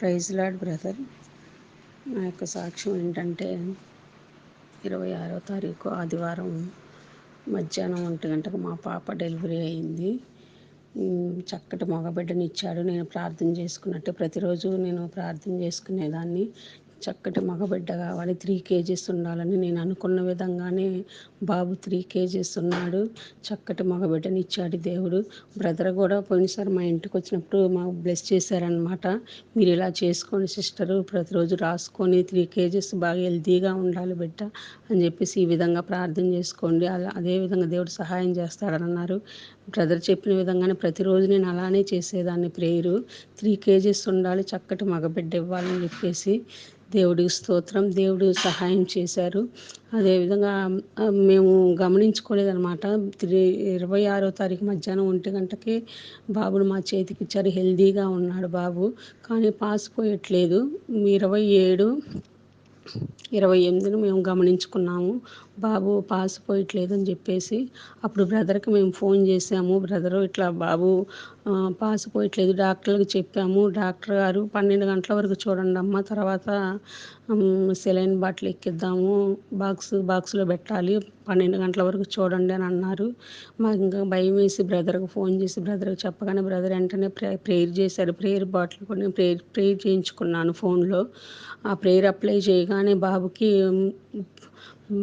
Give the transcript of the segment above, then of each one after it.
Praise lord brother. నా యొక్క సాక్ష్యం ఏంటంటే ఇరవై ఆరో తారీఖు ఆదివారం మధ్యాహ్నం ఒంటి గంటకు మా పాప డెలివరీ అయింది. చక్కటి మగబిడ్డనిచ్చాడు. నేను ప్రార్థన చేసుకున్నట్టు ప్రతిరోజు నేను ప్రార్థన చేసుకునేదాన్ని. చక్కటి మగబిడ్డ కావాలి. త్రీ కేజీస్ ఉండాలని నేను అనుకున్న విధంగానే బాబు త్రీ కేజీస్ ఉన్నాడు. చక్కటి మగబిడ్డని ఇచ్చాడు దేవుడు. బ్రదర్ కూడా పోయినసారి మా ఇంటికి వచ్చినప్పుడు మాకు బ్లెస్ చేశారనమాట మీరు ఇలా చేసుకోండి సిస్టరు ప్రతిరోజు రాసుకొని త్రీ కేజీస్ బాగా హెల్తీగా ఉండాలి బిడ్డ అని చెప్పేసి ఈ విధంగా ప్రార్థన చేసుకోండి. అలా అదేవిధంగా దేవుడు సహాయం చేస్తాడని అన్నారు. బ్రదర్ చెప్పిన విధంగానే ప్రతిరోజు నేను అలానే చేసేదాన్ని ప్రేయరు. త్రీ కేజీస్ ఉండాలి చక్కటి మగబిడ్డ ఇవ్వాలని చెప్పేసి దేవుడికి స్తోత్రం దేవుడు సహాయం చేశారు. అదేవిధంగా మేము గమనించుకోలేదనమాట త్రీ ఇరవై ఆరో తారీఖు మధ్యాహ్నం ఒంటి గంటకి బాబును మా చేతికి ఇచ్చారు. హెల్దీగా ఉన్నాడు బాబు. కానీ పాస్ పోయట్లేదు. ఇరవై ఏడు ఇరవై ఎనిమిదిని మేము గమనించుకున్నాము. బాబు పాస్ పోయట్లేదని చెప్పేసి అప్పుడు బ్రదర్కి మేము ఫోన్ చేసాము బ్రదరు ఇట్లా బాబు పాస్ పోయట్లేదు. డాక్టర్లకు చెప్పాము. డాక్టర్ గారు పన్నెండు గంటల వరకు చూడండి అమ్మ తర్వాత సెలైన్ బాటిల్ ఎక్కిద్దాము బాక్స్ బాక్స్లో పెట్టాలి పన్నెండు గంటల వరకు చూడండి అని అన్నారు. మాకు ఇంకా భయం వేసి బ్రదర్కి ఫోన్ చేసి బ్రదర్కి చెప్పగానే బ్రదర్ వెంటనే ప్రే ప్రేయర్ చేశారు. ప్రేయర్ బాటిల్ కూడా ప్రేయర్ ప్రేయర్ చేయించుకున్నాను ఫోన్లో. ఆ ప్రేయర్ అప్లై చేయ కానీ బాబుకి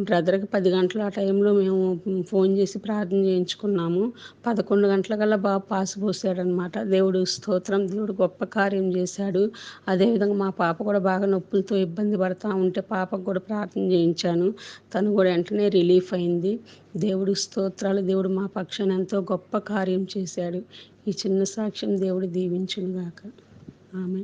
బ్రదర్కి పది గంటల ఆ టైంలో మేము ఫోన్ చేసి ప్రార్థన చేయించుకున్నాము. పదకొండు గంటలకల్లా బాబు పాస్ పోసాడనమాట దేవుడు స్తోత్రం దేవుడు గొప్ప కార్యం చేశాడు. అదేవిధంగా మా పాప కూడా బాగా నొప్పులతో ఇబ్బంది పడతా ఉంటే పాపకు కూడా ప్రార్థన చేయించాను. తను కూడా వెంటనే రిలీఫ్ అయింది. దేవుడు స్తోత్రాలు దేవుడు మా పక్షాన్ని ఎంతో గొప్ప కార్యం చేశాడు. ఈ చిన్న సాక్ష్యం దేవుడు దీవించునుగాక. ఆమె